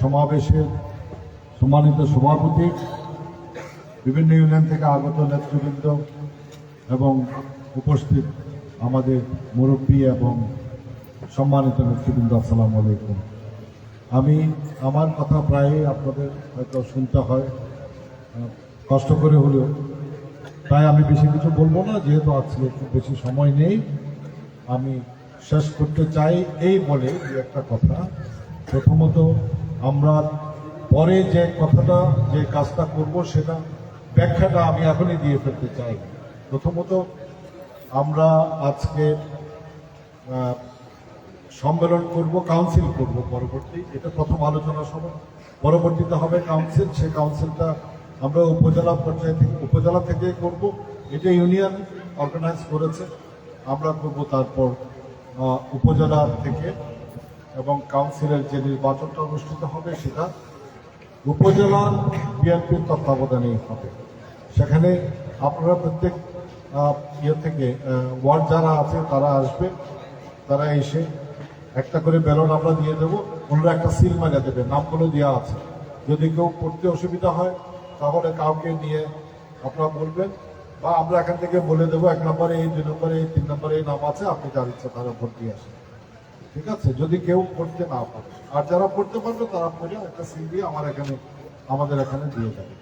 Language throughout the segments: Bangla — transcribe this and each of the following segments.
সমাবেশের সম্মানিত সভাপতি, বিভিন্ন ইউনিয়ন থেকে আগত নেতৃবৃন্দ এবং উপস্থিত আমাদের মুরব্বী এবং সম্মানিত নেতৃবৃন্দ, আসসালামু আলাইকুম। আমি আমার কথা প্রায়ই আপনাদের হয়তো শুনতে হয় কষ্ট করে হলেও। তাই আমি বেশি কিছু বলব না, যেহেতু আজকে খুব বেশি সময় নেই। আমি শেষ করতে চাই এই বলে একটা কথা। প্রথমত আমরা পরে যে কথাটা, যে কাজটা করব সেটা ব্যাখ্যাটা আমি এখনই দিয়ে ফেলতে চাই। প্রথমত, আমরা আজকে সম্মেলন করব কাউন্সিল করব পরবর্তী। এটা প্রথম আলোচনা সভা। পরবর্তীতে হবে কাউন্সিল সে কাউন্সিলটা আমরা উপজেলা পর্যায়ে থেকে, উপজেলা থেকে করব। এটা ইউনিয়ন অর্গানাইজ করেছে। আমরা করব তারপর উপজেলা থেকে। এবং কাউন্সিলের যে নির্বাচনটা অনুষ্ঠিত হবে সেটা উপজেলা বিএনপির তত্ত্বাবধানেই হবে। সেখানে আপনারা প্রত্যেক ইয়ে থেকে ওয়ার্ড যারা আছে তারা আসবে, তারা এসে একটা করে ব্যালট আমরা দিয়ে দেবো ওনারা একটা সিল মারিয়ে দেবে, নামগুলো দেওয়া আছে। যদি কেউ পড়তে অসুবিধা হয়, তাহলে কাউকে নিয়ে আপনারা বলবেন, বা আমরা এখান থেকে বলে দেবো, এক নম্বরে এই, দুই নম্বরে এই, তিন নম্বরে এই নাম আছে, আপনি যার ইচ্ছা তারা ভোট দিয়ে আসেন। ঠিক আছে? যদি কেউ পড়তে না পারে। আর যারা পড়তে পারবে, তারা পড়ে একটা দিয়ে আমার এখানে, আমাদের এখানে দিয়ে যাবে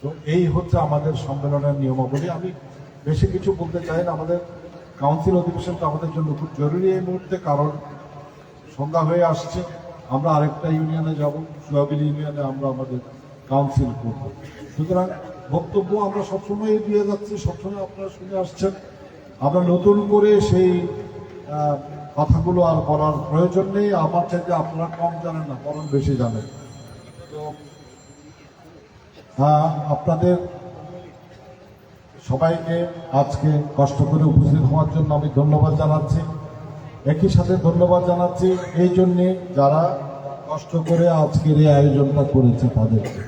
তো এই হচ্ছে আমাদের সম্মেলনের নিয়মাবলী। আমি বেশি কিছু বলতে চাই না। আমাদের কাউন্সিল অধিবেশনটা আমাদের জন্য খুব জরুরি এই মুহূর্তে, কারণ সন্ধ্যা হয়ে আসছে। আমরা আরেকটা ইউনিয়নে যাব। সোয়াবিল ইউনিয়নে আমরা আমাদের কাউন্সিল করব। সুতরাং বক্তব্য আমরা সবসময় দিয়ে যাচ্ছি। সবসময় আপনারা শুনে আসছেন। আমরা নতুন করে সেই কথাগুলো আর বলার প্রয়োজন নেই। আমার চাইতে আপনারা কম জানেন না বরং বেশি জানেন। তো আহ, আপনাদের সবাইকে আজকে কষ্ট করে উপস্থিত হওয়ার জন্য আমি ধন্যবাদ জানাচ্ছি। একই সাথে ধন্যবাদ জানাচ্ছি এই জন্যে যারা কষ্ট করে আজকের এই আয়োজনটা করেছে তাদেরকে।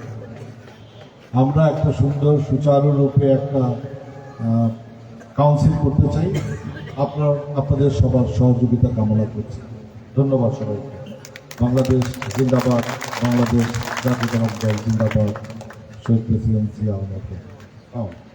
আমরা একটা সুন্দর সুচারুরূপে একটা কাউন্সিল করতে চাই। আপনার, আপনাদের সবার সহযোগিতা কামনা করছি। ধন্যবাদ সবাইকে। বাংলাদেশ জিন্দাবাদ, বাংলাদেশ জাতীয় জনক জিন্দাবাদ, শহীদ প্রেসিডেন্সি রহমান।